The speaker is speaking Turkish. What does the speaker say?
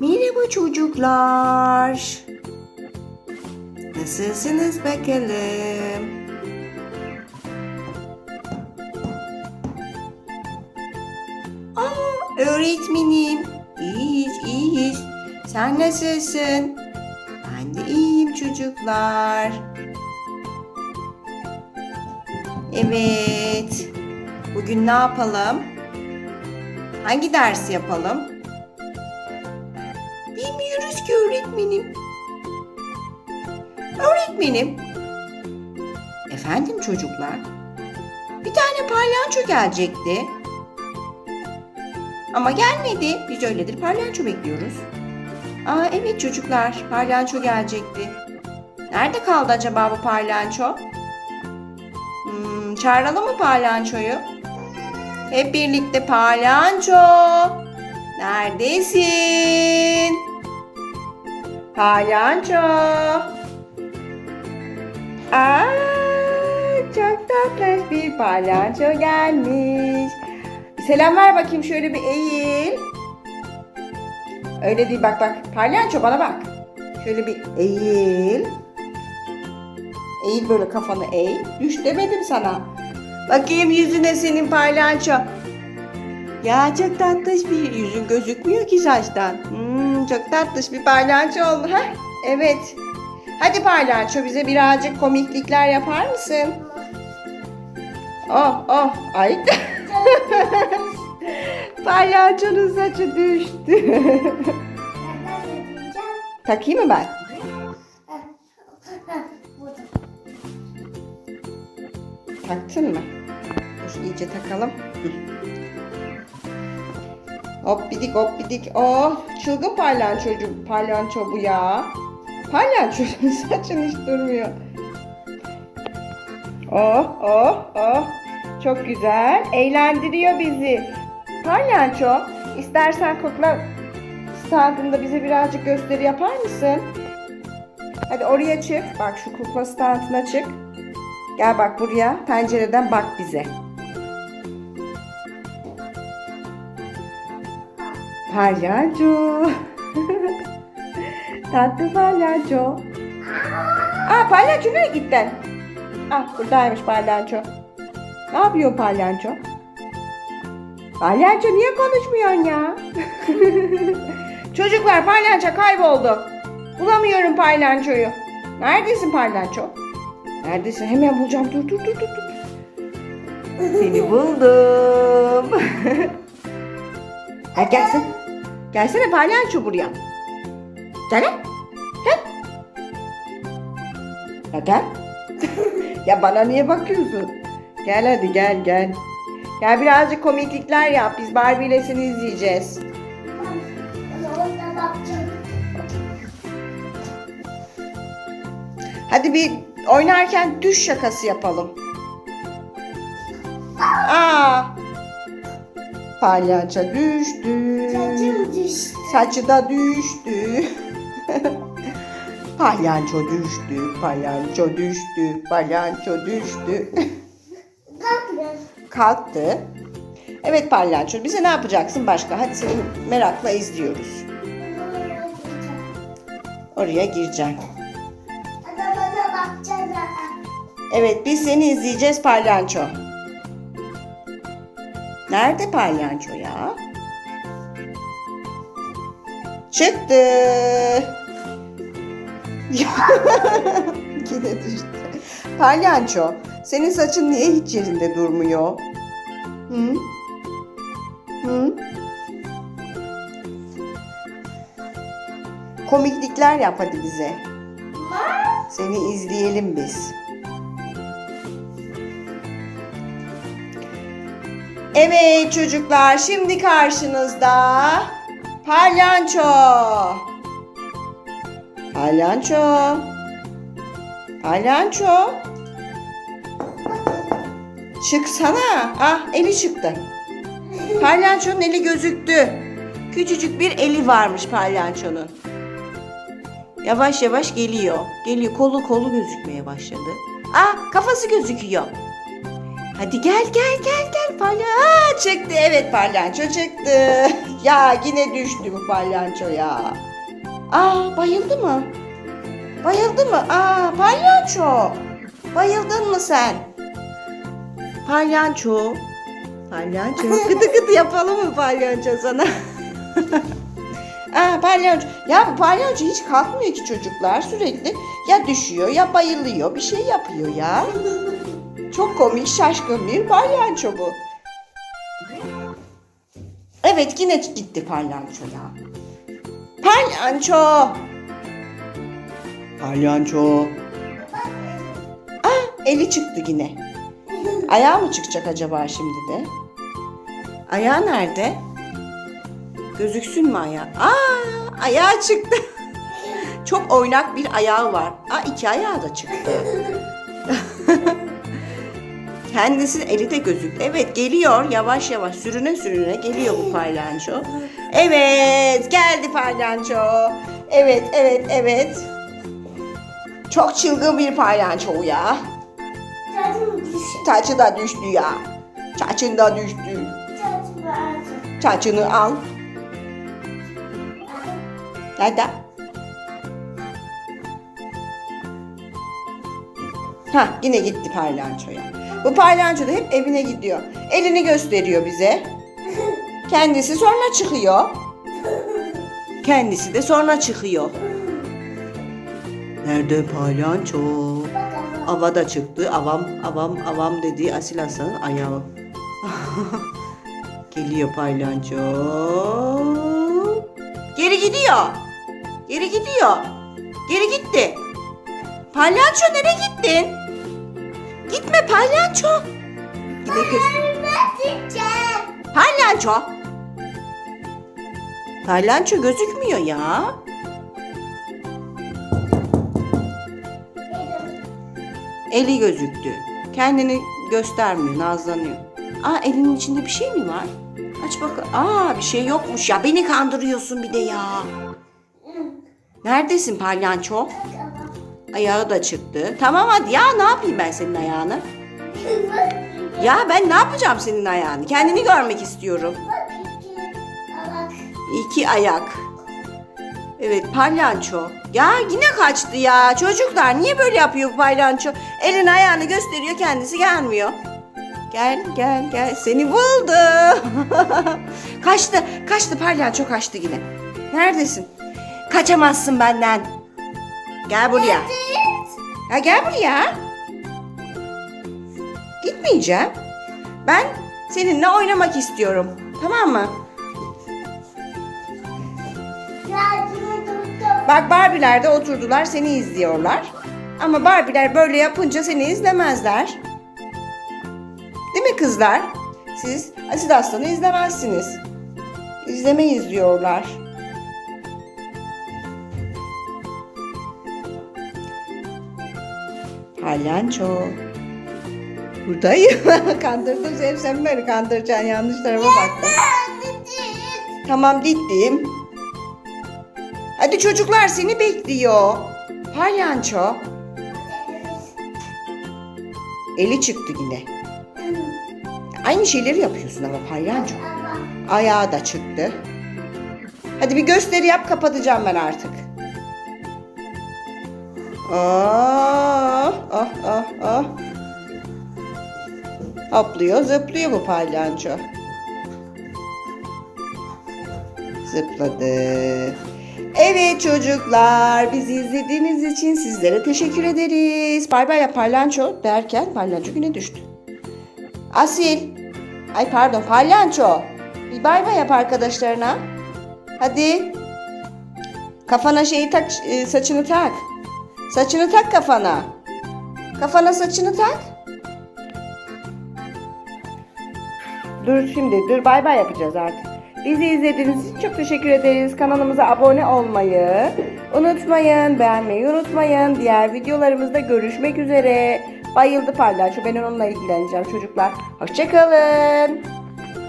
Merhaba çocuklar. Nasılsınız bakalım? Aa, öğretmenim. İyiyiz, iyiyiz. Sen nasılsın? Ben de iyiyim çocuklar. Evet. Bugün ne yapalım? Hangi dersi yapalım? Öğretmenim. Öğretmenim. Efendim çocuklar. Bir tane palyaço gelecekti. Ama gelmedi. Biz öyledir palyaço bekliyoruz. Aa evet çocuklar palyaço gelecekti. Nerede kaldı acaba bu palyaço? Hmm, çağıralım mı palyaçoyu? Hep birlikte palyaço. Neredesin? Palyaço. Aa, çok tatlı bir palyaço gelmiş. Selam ver bakayım şöyle bir eğil. Öyle değil bak bak. Palyaço bana bak. Şöyle bir eğil. Eğil böyle kafanı eğ. Düş demedim sana. Bakayım yüzüne senin palyaço. Ya çok tatlış bir yüzün gözükmüyor ki saçtan. Hmm, çok tatlış bir palyaço oldu. ha? Evet. Hadi palyaço bize birazcık komiklikler yapar mısın? Oh oh ay. Palyaçonun saçı düştü. Takayım mı ben? Taktın mı? Dur iyice takalım. Hı. Hop bidik hop bidik. Oh çılgın palyaço, palyaço bu ya. Palyaçonun saçın hiç durmuyor. Oh oh oh. Çok güzel. Eğlendiriyor bizi. Palyaço istersen kukla standında bize birazcık gösteri yapar mısın? Hadi oraya çık. Bak şu kukla standına çık. Gel bak buraya. Pencereden bak bize. Palyaço. Tatlı palyaço. Aa palyaço nereye gittin? Ah buradaymış palyaço. Ne yapıyor palyaço? Palyaço niye konuşmuyorsun ya? Çocuklar palyaço kayboldu. Bulamıyorum palyaçoyu. Neredesin palyaço? Neredesin? Hemen bulacağım. Dur dur dur dur. Seni buldum. Gel gelsin. Gelsene palyaço buraya. Gel. Gel. Ya gel. ya bana niye bakıyorsun? Gel hadi gel gel. Gel birazcık komiklikler yap. Biz Barbie ile seni izleyeceğiz. Hadi bir oynarken düş şakası yapalım. Aa! Palyaço düştü. Saçım düştü. Saçı da düştü. palyaço düştü, palyaço düştü, palyaço düştü. Kalkın. Kalktı. Evet palyaço bize ne yapacaksın başka? Hadi seni merakla izliyoruz. Oraya gireceksin. Evet biz seni izleyeceğiz palyaço. Nerede palyaço ya? Çıktı. Yine düştü. Palyaço, senin saçın niye hiç yerinde durmuyor? Hı? Hı? Komiklikler yap hadi bize. Seni izleyelim biz. Evet çocuklar şimdi karşınızda palyanço. Palyanço. Palyanço. Çıksana. Ah eli çıktı. Palyançonun eli gözüktü. Küçücük bir eli varmış palyançonun. Yavaş yavaş geliyor. Geliyor. Kolu kolu gözükmeye başladı. Ah kafası gözüküyor. Hadi gel gel gel gel palyaço. Çıktı evet palyaço çıktı. Ya yine düştü bu palyaço ya. Aa bayıldı mı? Bayıldı mı? Aa palyaço. Bayıldın mı sen? Palyaço. Palyaço. Gıdı gıdı yapalım mı palyaço sana? Aa palyaço. Ya bu palyaço hiç kalkmıyor ki çocuklar. Sürekli ya düşüyor ya bayılıyor. Bir şey yapıyor ya. Çok komik şaşkın bir palyaço bu. Evet yine gitti palyaço ya. Palyaço. Palyaço. Aa eli çıktı yine. Ayağı mı çıkacak acaba şimdi de? Ayağı nerede? Gözüksün mü ayağı? Aa ayağı çıktı. Çok oynak bir ayağı var. Aa iki ayağı da çıktı. Kendisi eli de gözük. Evet geliyor yavaş yavaş sürüne sürüne geliyor bu palyanço. Evet geldi palyanço. Evet evet evet. Çok çılgın bir palyanço ya. Taçı da düştü ya. Çaçın da düştü. Çaçını al. Nerede? Ha yine gitti palyançoya. Bu palyanço da hep evine gidiyor. Elini gösteriyor bize. Kendisi sonra çıkıyor. Kendisi de sonra çıkıyor. Nerede palyanço? Bakalım. Ava da çıktı. Avam, avam, avam dediği Asil Hasan'ın ayağı. Geliyor palyanço. Geri gidiyor. Geri gidiyor. Geri gitti. Palyanço nereye gittin? Gitme göz. Ben gideceğim. Palyanço. Palyanço gözükmüyor ya. Eli gözüktü. Kendini göstermiyor, nazlanıyor. Aa elinin içinde bir şey mi var? Aç bakalım. Aa bir şey yokmuş ya. Beni kandırıyorsun bir de ya. Neredesin palyanço? Ayağı da çıktı. Tamam hadi ya ne yapayım ben senin ayağını? Ya ben ne yapacağım senin ayağını? Kendini görmek istiyorum. İki. Ayak. Evet palyanço. Ya yine kaçtı ya. Çocuklar niye böyle yapıyor palyanço? Elin ayağını gösteriyor kendisi gelmiyor. Gel gel gel seni buldu. kaçtı kaçtı palyanço kaçtı yine. Neredesin? Kaçamazsın benden. Gel buraya. Ya gel buraya. Gitmeyeceğim. Ben seninle oynamak istiyorum. Tamam mı? Bak Barbie'ler de oturdular seni izliyorlar. Ama Barbie'ler böyle yapınca seni izlemezler. Değil mi kızlar? Siz Asil Aslan'ı izlemezsiniz. İzleme izliyorlar. Palyanço. Buradayım. Kandırdım seni. Sen beni kandıracaksın. Yanlış tarafa baktın. Tamam gittim. Hadi çocuklar seni bekliyor. Palyanço. Eli çıktı yine. Aynı şeyleri yapıyorsun ama palyanço. Ayağı da çıktı. Hadi bir gösteri yap kapatacağım ben artık. Ah ah ah ah. Hoplıyor zıplıyor bu palyanço. Zıpladı. Evet çocuklar bizi izlediğiniz için sizlere teşekkür ederiz. Bay bay ya palyanço derken palyanço güne düştü. Asil. Ay pardon palyanço. Bir bay bay yap arkadaşlarına. Hadi. Kafana şeyi tak, e, saçını tak. Saçını tak kafana. Kafana saçını tak. Dur şimdi dur bay bay yapacağız artık. Bizi izlediğiniz için çok teşekkür ederiz. Kanalımıza abone olmayı unutmayın. Beğenmeyi unutmayın. Diğer videolarımızda görüşmek üzere. Bayıldı palyaço. Ben onunla ilgileneceğim çocuklar. Hoşçakalın.